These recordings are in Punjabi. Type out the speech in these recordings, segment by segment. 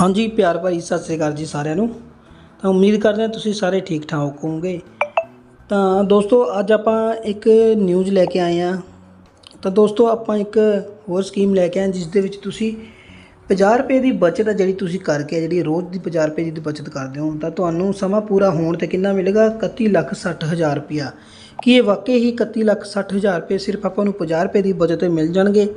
ਹਾਂਜੀ, ਪਿਆਰ ਭਰੀ ਸਤਿ ਸ੍ਰੀ ਅਕਾਲ ਜੀ ਸਾਰਿਆਂ ਨੂੰ। ਤਾਂ ਉਮੀਦ ਕਰਦੇ ਹਾਂ ਤੁਸੀਂ ਸਾਰੇ ਠੀਕ ਠਾਕ ਹੋਵੋਗੇ। ਤਾਂ ਦੋਸਤੋ, ਅੱਜ ਆਪਾਂ ਇੱਕ ਨਿਊਜ਼ ਲੈ ਕੇ ਆਏ ਆ ਤਾਂ ਦੋਸਤੋ, ਆਪਾਂ ਇੱਕ ਹੋਰ ਸਕੀਮ ਲੈ ਕੇ ਆਏ ਜਿਸ ਦੇ ਵਿੱਚ ਤੁਸੀਂ 50 ਰੁਪਏ ਦੀ ਬਚਤ ਹੈ ਜਿਹੜੀ ਤੁਸੀਂ ਕਰਕੇ ਜਿਹੜੀ ਰੋਜ਼ ਦੀ 50 ਰੁਪਏ ਦੀ ਬਚਤ ਕਰਦੇ ਹੋ। ਤਾਂ ਤੁਹਾਨੂੰ ਸਮਾਂ ਪੂਰਾ ਹੋਣ ਤੇ ਕਿੰਨਾ ਮਿਲੇਗਾ? 31 ਲੱਖ 60 ਹਜ਼ਾਰ ਰੁਪਇਆ। ਕੀ ਇਹ ਵਾਕਈ ਹੀ 31 ਲੱਖ 60 ਹਜ਼ਾਰ ਰੁਪਏ ਸਿਰਫ ਆਪਾਂ ਨੂੰ 50 ਰੁਪਏ ਦੀ ਬਚਤ ਮਿਲ ਜਾਣਗੇ?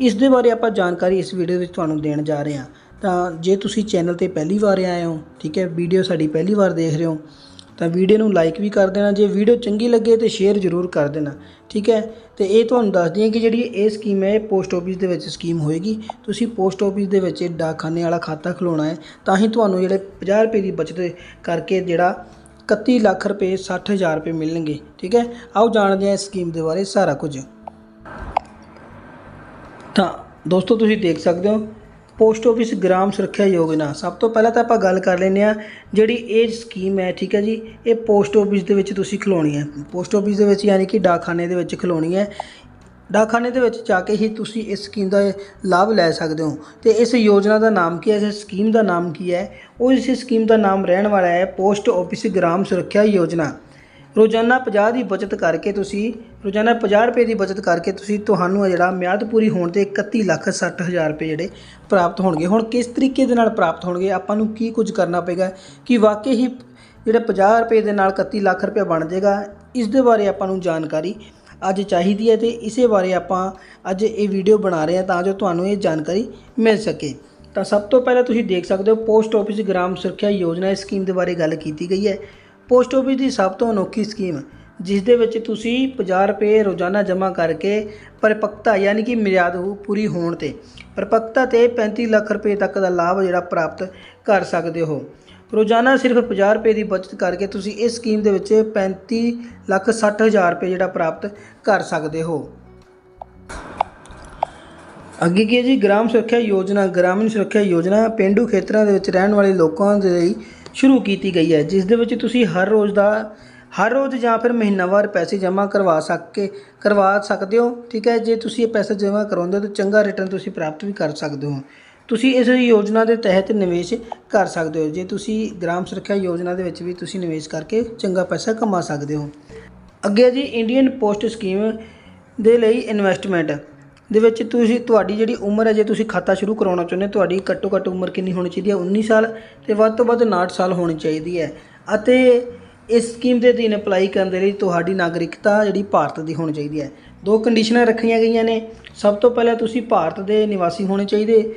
ਇਸ ਦੇ ਬਾਰੇ ਆਪਾਂ ਜਾਣਕਾਰੀ ਇਸ ਵੀਡੀਓ ਵਿੱਚ ਤੁਹਾਨੂੰ ਦੇਣ ਜਾ ਰਹੇ ਹਾਂ। ਤਾਂ ਜੇ ਤੁਸੀਂ ਚੈਨਲ ਤੇ ਪਹਿਲੀ ਵਾਰ ਆਏ ਹੋ, ਠੀਕ ਹੈ, ਵੀਡੀਓ ਸਾਡੀ ਪਹਿਲੀ ਵਾਰ ਦੇਖ ਰਹੇ ਹੋ, ਤਾਂ ਵੀਡੀਓ ਨੂੰ ਲਾਈਕ ਵੀ ਕਰ ਦੇਣਾ, ਜੇ ਵੀਡੀਓ ਚੰਗੀ ਲੱਗੇ ਤੇ ਸ਼ੇਅਰ ਜ਼ਰੂਰ ਕਰ ਦੇਣਾ, ਠੀਕ ਹੈ, ਤੇ ਇਹ ਤੁਹਾਨੂੰ ਦੱਸ ਦਈਏ ਕਿ ਜਿਹੜੀ ਇਹ ਸਕੀਮ ਹੈ, ਇਹ ਪੋਸਟ ਆਫਿਸ ਦੇ ਵਿੱਚ ਸਕੀਮ ਹੋਏਗੀ, ਤੁਸੀਂ ਪੋਸਟ ਆਫਿਸ ਦੇ ਵਿੱਚ ਡਾਕਖਾਨੇ ਵਾਲਾ ਖਾਤਾ ਖੁਲਾਉਣਾ ਹੈ, ਤਾਂ ਹੀ ਤੁਹਾਨੂੰ ਜਿਹੜੇ 50 ਰੁਪਏ ਦੀ ਬਚਤ ਕਰਕੇ ਜਿਹੜਾ 31 ਲੱਖ ਰੁਪਏ 60 ਹਜ਼ਾਰ ਰੁਪਏ ਮਿਲਣਗੇ, ਠੀਕ ਹੈ, ਆਓ ਜਾਣਦੇ ਹਾਂ ਇਸ ਸਕੀਮ ਦੇ ਬਾਰੇ ਸਾਰਾ ਕੁਝ। ਤਾਂ ਦੋਸਤੋ, ਤੁਸੀਂ ਦੇਖ ਸਕਦੇ ਹੋ ਪੋਸਟ ਆਫਿਸ ਗ੍ਰਾਮ ਸੁਰੱਖਿਆ ਯੋਜਨਾ ਸਭ ਤੋਂ ਪਹਿਲਾਂ ਤਾਂ ਆਪਾਂ ਗੱਲ ਕਰ ਲੈਂਦੇ ਆ ਜਿਹੜੀ ਇਹ ਸਕੀਮ ਹੈ, ਠੀਕ ਹੈ ਜੀ, ਇਹ ਪੋਸਟ ਆਫਿਸ ਦੇ ਵਿੱਚ ਤੁਸੀਂ ਖਿਲਾਉਣੀ ਹੈ। ਪੋਸਟ ਆਫਿਸ ਦੇ ਵਿੱਚ ਯਾਨੀ ਕਿ ਡਾਕਖਾਨੇ ਦੇ ਵਿੱਚ ਖਲੋਣੀ ਹੈ। ਡਾਕਖਾਨੇ ਦੇ ਵਿੱਚ ਜਾ ਕੇ ਹੀ ਤੁਸੀਂ ਇਸ ਸਕੀਮ ਦਾ ਲਾਭ ਲੈ ਸਕਦੇ ਹੋ। ਤੇ ਇਸ ਯੋਜਨਾ ਦਾ ਨਾਮ ਕੀ ਹੈ, ਇਸ ਸਕੀਮ ਦਾ ਨਾਮ ਕੀ ਹੈ? ਉਹ ਇਸ ਸਕੀਮ ਦਾ ਨਾਮ ਰਹਿਣ ਵਾਲਾ ਹੈ ਪੋਸਟ ਆਫਿਸ ਗ੍ਰਾਮ ਸੁਰੱਖਿਆ ਯੋਜਨਾ। ਰੋਜ਼ਾਨਾ 50 ਦੀ ਬਚਤ ਕਰਕੇ ਤੁਸੀਂ, ਰੋਜ਼ਾਨਾ 50 ਰੁਪਏ ਦੀ ਬਚਤ ਕਰਕੇ ਤੁਸੀਂ ਤੁਹਾਨੂੰ ਇਹ ਜਿਹੜਾ ਮਿਆਦ ਪੂਰੀ ਹੋਣ ਤੇ 31 ਲੱਖ 60 ਹਜ਼ਾਰ ਰੁਪਏ ਜਿਹੜੇ ਪ੍ਰਾਪਤ ਹੋਣਗੇ। ਹੁਣ ਕਿਸ ਤਰੀਕੇ ਦੇ ਨਾਲ ਪ੍ਰਾਪਤ ਹੋਣਗੇ, ਆਪਾਂ ਨੂੰ ਕੀ ਕੁਝ ਕਰਨਾ ਪਏਗਾ ਕਿ ਵਾਕਈ ਹੀ ਜਿਹੜਾ 50 ਰੁਪਏ ਦੇ ਨਾਲ 31 ਲੱਖ ਰੁਪਏ ਬਣ ਜਾਏਗਾ, ਇਸ ਦੇ ਬਾਰੇ ਆਪਾਂ ਨੂੰ ਜਾਣਕਾਰੀ ਅੱਜ ਚਾਹੀਦੀ ਹੈ ਤੇ ਇਸੇ ਬਾਰੇ ਆਪਾਂ ਅੱਜ ਇਹ ਵੀਡੀਓ ਬਣਾ ਰਹੇ ਹਾਂ ਤਾਂ ਜੋ ਤੁਹਾਨੂੰ ਇਹ ਜਾਣਕਾਰੀ ਮਿਲ ਸਕੇ। ਤਾਂ ਸਭ ਤੋਂ ਪਹਿਲਾਂ ਤੁਸੀਂ ਦੇਖ ਸਕਦੇ ਹੋ, ਪੋਸਟ ਆਫਿਸ ਗ੍ਰਾਮ ਸੁਰੱਖਿਆ ਯੋਜਨਾ ਇਸ ਸਕੀਮ ਦੇ ਬਾਰੇ ਗੱਲ ਕੀਤੀ ਗਈ ਹੈ। ਪੋਸਟ ਆਫਿਸ ਦੀ ਸਭ ਤੋਂ ਅਨੋਖੀ ਸਕੀਮ, ਜਿਸ ਦੇ ਵਿੱਚ ਤੁਸੀਂ 50 ਰੁਪਏ ਰੋਜ਼ਾਨਾ ਜਮ੍ਹਾਂ ਕਰਕੇ ਪਰਿਪਕਤਾ ਯਾਨੀ ਕਿ ਮਿਆਦ ਪੂਰੀ ਹੋਣ ਤੇ ਪਰਿਪੱਕਤਾ ਤੇ 35 ਲੱਖ ਰੁਪਏ ਤੱਕ ਦਾ ਲਾਭ ਜਿਹੜਾ ਪ੍ਰਾਪਤ ਕਰ ਸਕਦੇ ਹੋ। ਰੋਜ਼ਾਨਾ ਸਿਰਫ 50 ਰੁਪਏ ਦੀ ਬਚਤ ਕਰਕੇ ਤੁਸੀਂ ਇਸ ਸਕੀਮ ਦੇ ਵਿੱਚ 35 ਲੱਖ 60 ਹਜ਼ਾਰ ਰੁਪਏ ਜਿਹੜਾ ਪ੍ਰਾਪਤ ਕਰ ਸਕਦੇ ਹੋ। ਅੱਗੇ ਕੀ ਹੈ ਜੀ? ਗ੍ਰਾਮ ਸੁਰੱਖਿਆ ਯੋਜਨਾ, ਗ੍ਰਾਮੀਣ ਸੁਰੱਖਿਆ ਯੋਜਨਾ, ਪਿੰਡੂ ਖੇਤਰਾਂ ਦੇ ਵਿੱਚ ਰਹਿਣ ਵਾਲੇ ਲੋਕਾਂ ਦੇ ਲਈ ਸ਼ੁਰੂ ਕੀਤੀ ਗਈ ਹੈ, ਜਿਸ ਦੇ ਵਿੱਚ ਤੁਸੀਂ ਹਰ ਰੋਜ਼ ਦਾ, ਹਰ ਰੋਜ਼ ਜਾਂ ਫਿਰ ਮਹੀਨਾਵਾਰ ਪੈਸੇ ਜਮ੍ਹਾਂ ਕਰਵਾ ਸਕੇ, ਕਰਵਾ ਸਕਦੇ ਹੋ, ਠੀਕ ਹੈ? ਜੇ ਤੁਸੀਂ ਇਹ ਪੈਸੇ ਜਮ੍ਹਾਂ ਕਰਾਉਂਦੇ ਹੋ ਤਾਂ ਚੰਗਾ ਰਿਟਰਨ ਤੁਸੀਂ ਪ੍ਰਾਪਤ ਵੀ ਕਰ ਸਕਦੇ ਹੋ। ਤੁਸੀਂ ਇਸ ਯੋਜਨਾ ਦੇ ਤਹਿਤ ਨਿਵੇਸ਼ ਕਰ ਸਕਦੇ ਹੋ। ਜੇ ਤੁਸੀਂ ਗ੍ਰਾਮ ਸੁਰੱਖਿਆ ਯੋਜਨਾ ਦੇ ਵਿੱਚ ਵੀ ਤੁਸੀਂ ਨਿਵੇਸ਼ ਕਰਕੇ ਚੰਗਾ ਪੈਸਾ ਕਮਾ ਸਕਦੇ ਹੋ। ਅੱਗੇ ਜੀ ਇੰਡੀਅਨ ਪੋਸਟ ਸਕੀਮ ਦੇ ਲਈ ਇਨਵੈਸਟਮੈਂਟ ਦੇ ਵਿੱਚ ਤੁਸੀਂ ਤੁਹਾਡੀ ਜਿਹੜੀ ਉਮਰ ਹੈ, ਜੇ ਤੁਸੀਂ ਖਾਤਾ ਸ਼ੁਰੂ ਕਰਾਉਣਾ ਚਾਹੁੰਦੇ ਹੋ, ਤੁਹਾਡੀ ਘੱਟੋ ਘੱਟ ਉਮਰ ਕਿੰਨੀ ਹੋਣੀ ਚਾਹੀਦੀ ਹੈ? 19 ਸਾਲ ਤੇ ਵੱਧ ਤੋਂ ਵੱਧ 59 ਸਾਲ ਹੋਣੀ ਚਾਹੀਦੀ ਹੈ। ਅਤੇ ਇਸ ਸਕੀਮ ਦੇ ਅਧੀਨ ਅਪਲਾਈ ਕਰਨ ਦੇ ਲਈ ਤੁਹਾਡੀ ਨਾਗਰਿਕਤਾ ਜਿਹੜੀ ਭਾਰਤ ਦੀ ਹੋਣੀ ਚਾਹੀਦੀ ਹੈ। ਦੋ ਕੰਡੀਸ਼ਨਾਂ ਰੱਖੀਆਂ ਗਈਆਂ ਨੇ। ਸਭ ਤੋਂ ਪਹਿਲਾਂ ਤੁਸੀਂ ਭਾਰਤ ਦੇ ਨਿਵਾਸੀ ਹੋਣੇ ਚਾਹੀਦੇ।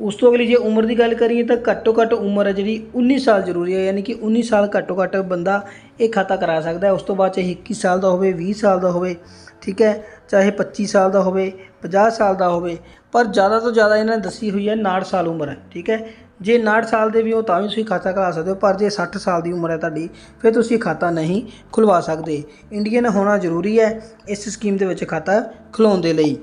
ਉਸ ਤੋਂ ਅਗਲੀ ਜੇ ਉਮਰ ਦੀ ਗੱਲ ਕਰੀਏ ਤਾਂ ਘੱਟੋ ਘੱਟ ਉਮਰ ਹੈ ਜਿਹੜੀ 19 ਸਾਲ ਜ਼ਰੂਰੀ ਹੈ। ਯਾਨੀ ਕਿ 19 ਸਾਲ ਘੱਟੋ ਘੱਟ ਬੰਦਾ ਇਹ ਖਾਤਾ ਕਰਾ ਸਕਦਾ ਹੈ। ਉਸ ਤੋਂ ਬਾਅਦ ਚਾਹੇ 21 ਸਾਲ ਦਾ ਹੋਵੇ 20 ਸਾਲ ਦਾ ਹੋਵੇ, ਠੀਕ ਹੈ? ਚਾਹੇ 25 ਸਾਲ ਦਾ ਹੋਵੇ 50 ਸਾਲ ਦਾ ਹੋਵੇ, ਪਰ ਜ਼ਿਆਦਾ ਤੋਂ ਜ਼ਿਆਦਾ ਇਹਨਾਂ ਨੇ ਦੱਸੀ ਹੋਈ ਹੈ 59 ਸਾਲ ਉਮਰ ਹੈ, ਠੀਕ ਹੈ? ਜੇ 59 ਸਾਲ ਦੇ ਵੀ ਹੋ ਤਾਂ ਵੀ ਤੁਸੀਂ ਖਾਤਾ ਖੁਲਾ ਸਕਦੇ ਹੋ, ਪਰ ਜੇ 60 ਸਾਲ ਦੀ ਉਮਰ ਹੈ ਤੁਹਾਡੀ, ਫਿਰ ਤੁਸੀਂ ਖਾਤਾ ਨਹੀਂ ਖੁਲਵਾ ਸਕਦੇ। ਇੰਡੀਅਨ ਹੋਣਾ ਜ਼ਰੂਰੀ ਹੈ ਇਸ ਸਕੀਮ ਦੇ ਵਿੱਚ ਖਾਤਾ ਖੁਲਾਉਣ ਦੇ ਲਈ।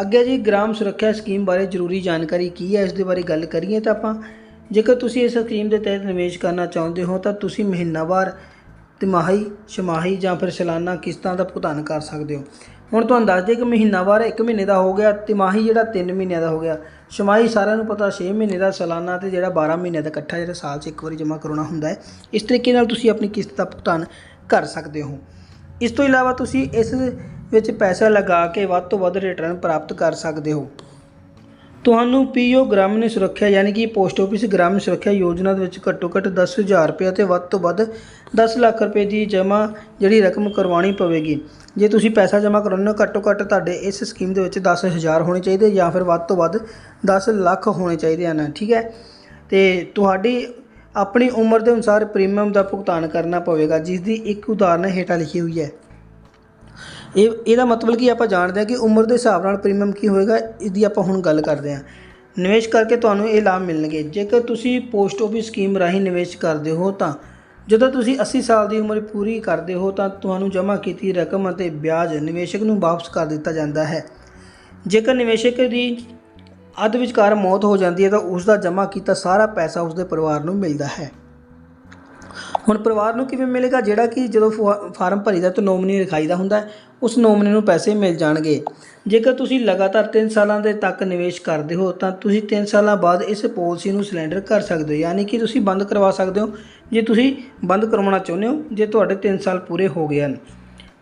ਅੱਗੇ ਜੀ, ਗ੍ਰਾਮ ਸੁਰੱਖਿਆ ਸਕੀਮ ਬਾਰੇ ਜ਼ਰੂਰੀ ਜਾਣਕਾਰੀ ਕੀ ਹੈ? ਇਸ ਦੇ ਬਾਰੇ ਗੱਲ ਕਰੀਏ ਤਾਂ ਆਪਾਂ। ਜੇਕਰ ਤੁਸੀਂ ਇਸ ਸਕੀਮ ਦੇ ਤਹਿਤ ਨਿਵੇਸ਼ ਕਰਨਾ ਚਾਹੁੰਦੇ ਹੋ ਤਾਂ ਤੁਸੀਂ ਮਹੀਨਾਵਾਰ ਤਿਮਾਹੀ, ਛਮਾਹੀ ਜਾਂ ਫਿਰ ਸਾਲਾਨਾ ਕਿਸ਼ਤਾਂ ਦਾ ਭੁਗਤਾਨ ਕਰ ਸਕਦੇ ਹੋ। ਹੁਣ ਤੁਹਾਨੂੰ ਦੱਸ ਦਈਏ ਕਿ ਮਹੀਨਾਵਾਰ 1 ਮਹੀਨੇ ਦਾ ਹੋ ਗਿਆ ਤਿਮਾਹੀ ਜਿਹੜਾ 3 ਮਹੀਨਿਆਂ ਦਾ ਹੋ ਗਿਆ। ਛਮਾਹੀ ਸਾਰਿਆਂ ਨੂੰ ਪਤਾ 6 ਮਹੀਨੇ ਦਾ ਸਾਲਾਨਾ ਤੇ ਜਿਹੜਾ 12 ਮਹੀਨੇ ਦਾ ਇਕੱਠਾ ਜਿਹੜਾ ਸਾਲ 'ਚ ਇੱਕ ਵਾਰੀ ਜਮ੍ਹਾਂ ਕਰਾਉਣਾ ਹੁੰਦਾ ਹੈ। ਇਸ ਤਰੀਕੇ ਨਾਲ ਤੁਸੀਂ ਆਪਣੀ ਕਿਸ਼ਤ ਦਾ ਭੁਗਤਾਨ ਕਰ ਸਕਦੇ ਹੋ। ਇਸ ਤੋਂ ਇਲਾਵਾ ਤੁਸੀਂ ਇਸ ਵਿੱਚ ਪੈਸਾ ਲਗਾ ਕੇ ਵੱਧ ਤੋਂ ਵੱਧ ਰਿਟਰਨ ਪ੍ਰਾਪਤ ਕਰ ਸਕਦੇ ਹੋ। ਤੁਹਾਨੂੰ ਪੀਓ ਗ੍ਰਾਮੀਣ ਸੁਰੱਖਿਆ, ਯਾਨੀ ਕਿ ਪੋਸਟ ਆਫਿਸ ਗ੍ਰਾਮੀਣ ਸੁਰੱਖਿਆ ਯੋਜਨਾ ਦੇ ਵਿੱਚ ਘੱਟੋ ਘੱਟ 10000 ਰੁਪਏ ਅਤੇ ਵੱਧ ਤੋਂ ਵੱਧ 10 ਲੱਖ ਰੁਪਏ ਦੀ ਜਮ੍ਹਾਂ ਜਿਹੜੀ ਰਕਮ ਕਰਵਾਉਣੀ ਪਵੇਗੀ। ਜੇ ਤੁਸੀਂ ਪੈਸਾ ਜਮ੍ਹਾਂ ਕਰਾਉਣਾ ਘੱਟੋ ਘੱਟ ਤੁਹਾਡੇ ਇਸ ਸਕੀਮ ਦੇ ਵਿੱਚ 10000 ਹੋਣੇ ਚਾਹੀਦੇ ਜਾਂ ਫਿਰ ਵੱਧ ਤੋਂ ਵੱਧ 10 ਲੱਖ ਹੋਣੇ ਚਾਹੀਦੇ ਹਨ, ਠੀਕ ਹੈ? ਤੇ ਤੁਹਾਡੀ ਆਪਣੀ ਉਮਰ ਦੇ ਅਨੁਸਾਰ ਪ੍ਰੀਮੀਅਮ ਦਾ ਭੁਗਤਾਨ ਕਰਨਾ ਪਵੇਗਾ, ਜਿਸ ਦੀ ਇੱਕ ਉਦਾਹਰਨ ਹੇਠਾਂ ਲਿਖੀ ਹੋਈ ਹੈ। ਇਹ, ਇਹਦਾ ਮਤਲਬ ਕੀ ਆਪਾਂ ਜਾਣਦੇ ਹਾਂ ਕਿ ਉਮਰ ਦੇ ਹਿਸਾਬ ਨਾਲ ਪ੍ਰੀਮੀਅਮ ਕੀ ਹੋਏਗਾ, ਇਹਦੀ ਆਪਾਂ ਹੁਣ ਗੱਲ ਕਰਦੇ ਹਾਂ। ਨਿਵੇਸ਼ ਕਰਕੇ ਤੁਹਾਨੂੰ ਇਹ ਲਾਭ ਮਿਲਣਗੇ। ਜੇਕਰ ਤੁਸੀਂ ਪੋਸਟ ਆਫਿਸ ਸਕੀਮ ਰਾਹੀਂ ਨਿਵੇਸ਼ ਕਰਦੇ ਹੋ ਤਾਂ, ਜਦੋਂ ਤੁਸੀਂ 80 ਸਾਲ ਦੀ ਉਮਰ ਪੂਰੀ ਕਰਦੇ ਹੋ ਤਾਂ ਤੁਹਾਨੂੰ ਜਮ੍ਹਾਂ ਕੀਤੀ ਰਕਮ ਅਤੇ ਵਿਆਜ ਨਿਵੇਸ਼ਕ ਨੂੰ ਵਾਪਸ ਕਰ ਦਿੱਤਾ ਜਾਂਦਾ ਹੈ। ਜੇਕਰ ਨਿਵੇਸ਼ਕ ਦੀ ਅੱਧ ਵਿਚਕਾਰ ਮੌਤ ਹੋ ਜਾਂਦੀ ਹੈ ਤਾਂ ਉਸ ਦਾ ਜਮ੍ਹਾਂ ਕੀਤਾ ਸਾਰਾ ਪੈਸਾ ਉਸ ਦੇ ਪਰਿਵਾਰ ਨੂੰ ਮਿਲਦਾ ਹੈ। ਹੁਣ ਪਰਿਵਾਰ ਨੂੰ ਕਿਵੇਂ ਮਿਲੇਗਾ? ਜਿਹੜਾ ਕਿ ਜਦੋਂ ਫੁਆ- ਫਾਰਮ ਭਰੀਦਾ ਤਾਂ ਨੋਮਨੀ ਲਿਖਾਈਦਾ ਹੁੰਦਾ ਉਸ ਨੋਮਨੀ ਨੂੰ ਪੈਸੇ ਮਿਲ ਜਾਣਗੇ। ਜੇਕਰ ਤੁਸੀਂ ਲਗਾਤਾਰ 3 ਸਾਲਾਂ ਦੇ ਤੱਕ ਨਿਵੇਸ਼ ਕਰਦੇ ਹੋ, ਤਾਂ ਤੁਸੀਂ 3 ਸਾਲਾਂ ਬਾਅਦ ਇਸ ਪਾਲਿਸੀ ਨੂੰ ਸਿਲੰਡਰ ਕਰ ਸਕਦੇ ਹੋ। ਯਾਨੀ ਕਿ ਤੁਸੀਂ ਬੰਦ ਕਰਵਾ ਸਕਦੇ ਹੋ। ਜੇ ਤੁਸੀਂ ਬੰਦ ਕਰਵਾਉਣਾ ਚਾਹੁੰਦੇ ਹੋ, ਜੇ ਤੁਹਾਡੇ 3 ਸਾਲ ਪੂਰੇ ਹੋ ਗਏ ਹਨ।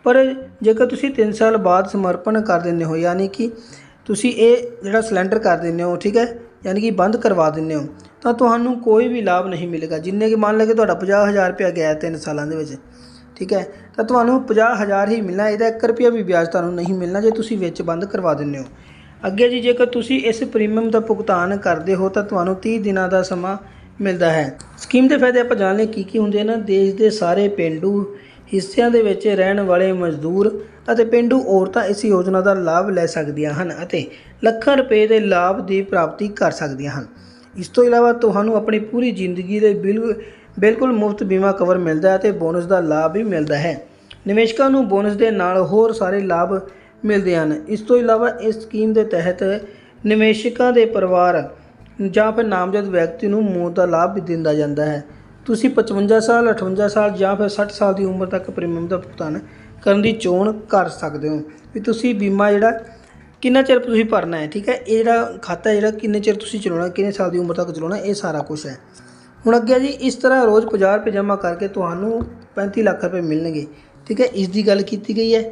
ਪਰ ਜੇਕਰ ਤੁਸੀਂ 3 ਸਾਲ ਬਾਅਦ ਸਮਰਪਣ ਕਰ ਦਿੰਦੇ ਹੋ, ਯਾਨੀ ਕਿ ਤੁਸੀਂ ਇਹ ਜਿਹੜਾ ਸਿਲੰਡਰ ਕਰ ਦਿੰਦੇ ਹੋ, ਠੀਕ ਹੈ, ਯਾਨੀ ਕਿ ਬੰਦ ਕਰਵਾ ਦਿੰਦੇ ਹੋ ਤਾਂ ਤੁਹਾਨੂੰ ਕੋਈ ਵੀ ਲਾਭ ਨਹੀਂ ਮਿਲੇਗਾ। ਜਿੰਨੇ ਕਿ ਮੰਨ ਲਓ ਕਿ ਤੁਹਾਡਾ 50000 ਰੁਪਇਆ ਗਿਆ 3 ਸਾਲਾਂ ਦੇ ਵਿੱਚ, ਠੀਕ ਹੈ? ਤਾਂ ਤੁਹਾਨੂੰ 50000 ਹੀ ਮਿਲਣਾ, ਇਹਦਾ 1 ਰੁਪਿਆ ਵੀ ਵਿਆਜ ਤੁਹਾਨੂੰ ਨਹੀਂ ਮਿਲਣਾ ਜੇ ਤੁਸੀਂ ਵਿੱਚ ਬੰਦ ਕਰਵਾ ਦਿੰਦੇ ਹੋ। ਅੱਗੇ ਜੀ, ਜੇਕਰ ਤੁਸੀਂ ਇਸ ਪ੍ਰੀਮੀਅਮ ਦਾ ਭੁਗਤਾਨ ਕਰਦੇ ਹੋ, ਤਾਂ ਤੁਹਾਨੂੰ 30 ਦਿਨਾਂ ਦਾ ਸਮਾਂ ਮਿਲਦਾ ਹੈ। ਸਕੀਮ ਦੇ ਫਾਇਦੇ ਆਪਾਂ ਜਾਣ ਲਈ ਕੀ ਕੀ ਹੁੰਦੇ ਨੇ ਦੇਸ਼ ਦੇ ਸਾਰੇ ਪਿੰਡੂ ਹਿੱਸਿਆਂ ਦੇ ਵਿੱਚ ਰਹਿਣ ਵਾਲੇ ਮਜ਼ਦੂਰ ਅਤੇ ਪਿੰਡੂ ਔਰਤਾਂ ਇਸ ਯੋਜਨਾ ਦਾ ਲਾਭ ਲੈ ਸਕਦੀਆਂ ਹਨ ਅਤੇ ਲੱਖਾਂ ਰੁਪਏ ਦੇ ਲਾਭ ਦੀ ਪ੍ਰਾਪਤੀ ਕਰ ਸਕਦੀਆਂ ਹਨ। ਇਸ ਤੋਂ ਇਲਾਵਾ ਤੁਹਾਨੂੰ ਆਪਣੀ ਪੂਰੀ ਜ਼ਿੰਦਗੀ ਦੇ ਬਿਲ, ਬਿਲਕੁਲ ਮੁਫਤ ਬੀਮਾ ਕਵਰ ਮਿਲਦਾ ਹੈ ਅਤੇ ਬੋਨਸ ਦਾ ਲਾਭ ਵੀ ਮਿਲਦਾ ਹੈ। ਨਿਵੇਸ਼ਕਾਂ ਨੂੰ ਬੋਨਸ ਦੇ ਨਾਲ ਹੋਰ ਸਾਰੇ ਲਾਭ ਮਿਲਦੇ ਹਨ। ਇਸ ਤੋਂ ਇਲਾਵਾ ਇਸ ਸਕੀਮ ਦੇ ਤਹਿਤ ਨਿਵੇਸ਼ਕਾਂ ਦੇ ਪਰਿਵਾਰ ਜਾਂ ਫਿਰ ਨਾਮਜ਼ਦ ਵਿਅਕਤੀ ਨੂੰ ਮੌਤ ਦਾ ਲਾਭ ਵੀ ਦਿੰਦਾ ਜਾਂਦਾ ਹੈ। ਤੁਸੀਂ 55 ਸਾਲ 58 ਸਾਲ ਜਾਂ ਫਿਰ 60 ਸਾਲ ਦੀ ਉਮਰ ਤੱਕ ਪ੍ਰੀਮੀਅਮ ਦਾ ਭੁਗਤਾਨ ਕਰਨ ਦੀ ਚੋਣ ਕਰ ਸਕਦੇ ਹੋ। ਵੀ ਤੁਸੀਂ ਬੀਮਾ ਜਿਹੜਾ ਕਿੰਨਾ ਚਿਰ ਤੁਸੀਂ ਭਰਨਾ ਹੈ? ਠੀਕ ਹੈ, ਇਹ ਜਿਹੜਾ ਖਾਤਾ ਜਿਹੜਾ ਕਿੰਨੇ ਚਿਰ ਤੁਸੀਂ ਚਲਾਉਣਾ, ਕਿੰਨੇ ਸਾਲ ਦੀ ਉਮਰ ਤੱਕ ਚਲਾਉਣਾ, ਇਹ ਸਾਰਾ ਕੁਝ ਹੈ। ਹੁਣ ਅੱਗੇ ਜੀ, ਇਸ ਤਰ੍ਹਾਂ ਰੋਜ਼ 50 ਰੁਪਏ ਜਮ੍ਹਾਂ ਕਰਕੇ ਤੁਹਾਨੂੰ 35 ਲੱਖ ਰੁਪਏ ਮਿਲਣਗੇ। ਠੀਕ ਹੈ, ਇਸ ਦੀ ਗੱਲ ਕੀਤੀ ਗਈ ਹੈ।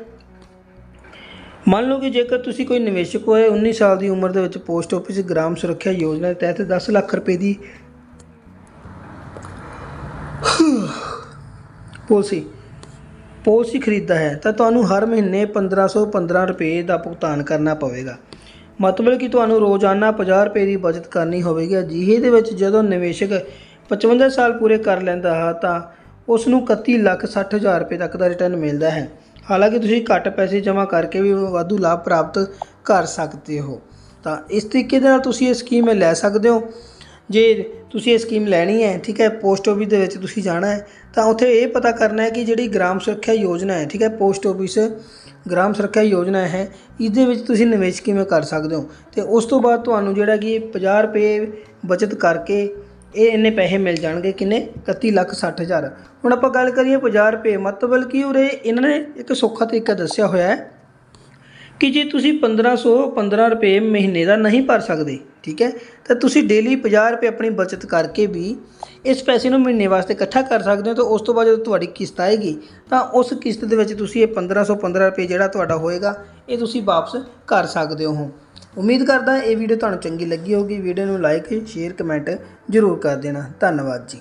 ਮੰਨ ਲਓ ਕਿ ਜੇਕਰ ਤੁਸੀਂ ਕੋਈ ਨਿਵੇਸ਼ਕ ਹੋਏ 19 ਸਾਲ ਦੀ ਉਮਰ ਦੇ ਵਿੱਚ ਪੋਸਟ ਆਫਿਸ ਗ੍ਰਾਮ ਸੁਰੱਖਿਆ ਯੋਜਨਾ ਦੇ ਤਹਿਤ 10 ਲੱਖ ਰੁਪਏ ਦੀ ਪਾਲਿਸੀ ਪਾਲਿਸੀ ਖਰੀਦਦਾ ਹੈ, ਤਾਂ ਤੁਹਾਨੂੰ ਹਰ ਮਹੀਨੇ 1515 ਰੁਪਏ ਦਾ ਭੁਗਤਾਨ ਕਰਨਾ ਪਵੇਗਾ। ਮਤਲਬ ਕਿ ਤੁਹਾਨੂੰ ਰੋਜ਼ਾਨਾ 50 ਰੁਪਏ ਦੀ ਬਚਤ ਕਰਨੀ ਹੋਵੇਗੀ। ਅਜਿਹੇ ਦੇ ਵਿੱਚ ਜਦੋਂ ਨਿਵੇਸ਼ਕ 55 ਸਾਲ ਪੂਰੇ ਕਰ ਲੈਂਦਾ ਹੈ, ਤਾਂ ਉਸ ਨੂੰ 31 ਲੱਖ 60 ਹਜ਼ਾਰ ਰੁਪਏ ਤੱਕ ਦਾ ਰਿਟਰਨ ਮਿਲਦਾ ਹੈ। ਹਾਲਾਂਕਿ ਤੁਸੀਂ ਘੱਟ ਪੈਸੇ ਜਮ੍ਹਾਂ ਕਰਕੇ ਵੀ ਵਾਧੂ ਲਾਭ ਪ੍ਰਾਪਤ ਕਰ ਸਕਦੇ ਹੋ। ਤਾਂ ਇਸ ਤਰੀਕੇ ਦੇ ਨਾਲ ਤੁਸੀਂ ਇਹ ਸਕੀਮ ਲੈ ਸਕਦੇ ਹੋ। ਜੇ ਤੁਸੀਂ ਇਹ ਸਕੀਮ ਲੈਣੀ ਹੈ, ਠੀਕ ਹੈ ਪੋਸਟ ਆਫਿਸ ਦੇ ਵਿੱਚ ਤੁਸੀਂ ਜਾਣਾ ਹੈ, ਤਾਂ ਉੱਥੇ ਇਹ ਪਤਾ ਕਰਨਾ ਹੈ ਕਿ ਜਿਹੜੀ ਗ੍ਰਾਮ ਸੁਰੱਖਿਆ ਯੋਜਨਾ ਹੈ, ਠੀਕ ਹੈ ਪੋਸਟ ਆਫਿਸ ਗ੍ਰਾਮ ਸੁਰੱਖਿਆ ਯੋਜਨਾ ਹੈ ਇਸ ਦੇ ਵਿੱਚ ਤੁਸੀਂ ਨਿਵੇਸ਼ ਕਿਵੇਂ ਕਰ ਸਕਦੇ ਹੋ? ਤੇ ਉਸ ਤੋਂ ਬਾਅਦ ਤੁਹਾਨੂੰ ਜਿਹੜਾ ਕਿ 50 ਰੁਪਏ ਬਚਤ ਕਰਕੇ ਇਹ ਇੰਨੇ ਪੈਸੇ ਮਿਲ ਜਾਣਗੇ, ਕਿੰਨੇ? 31 ਲੱਖ 60 ਹਜ਼ਾਰ। ਹੁਣ ਆਪਾਂ ਗੱਲ ਕਰੀਏ 50 ਰੁਪਏ ਮਤਲਬ ਕਿ ਉਰੇ ਇਹਨਾਂ ਨੇ ਇੱਕ ਸੌਖਾ ਤਰੀਕਾ ਦੱਸਿਆ ਹੋਇਆ ਹੈ ਕਿ ਜੇ ਤੁਸੀਂ 1500 15 ਰੁਪਏ ਮਹੀਨੇ ਦਾ ਨਹੀਂ ਭਰ ਸਕਦੇ, ਠੀਕ ਹੈ, ਤਾਂ ਤੁਸੀਂ ਡੇਲੀ 50 ਰੁਪਏ ਆਪਣੀ ਬਚਤ ਕਰਕੇ ਵੀ ਇਸ ਪੈਸੇ ਨੂੰ ਮਹੀਨੇ ਵਾਸਤੇ ਇਕੱਠਾ ਕਰ ਸਕਦੇ ਹੋ, ਤਾਂ ਉਸ ਤੋਂ ਬਾਅਦ ਜਦੋਂ ਤੁਹਾਡੀ ਕਿਸ਼ਤ ਆਏਗੀ, ਤਾਂ ਉਸ ਕਿਸ਼ਤ ਦੇ ਵਿੱਚ ਤੁਸੀਂ ਇਹ 1500 15 ਰੁਪਏ ਜਿਹੜਾ ਤੁਹਾਡਾ ਹੋਏਗਾ, ਇਹ ਤੁਸੀਂ ਵਾਪਸ ਕਰ ਸਕਦੇ ਹੋ। ਉਮੀਦ ਕਰਦਾ ਇਹ ਵੀਡੀਓ ਤੁਹਾਨੂੰ ਚੰਗੀ ਲੱਗੀ ਹੋਗੀ ਵੀਡੀਓ ਨੂੰ ਲਾਈਕ ਸ਼ੇਅਰ ਕਮੈਂਟ ਜ਼ਰੂਰ ਕਰ ਦੇਣਾ। ਧੰਨਵਾਦ ਜੀ।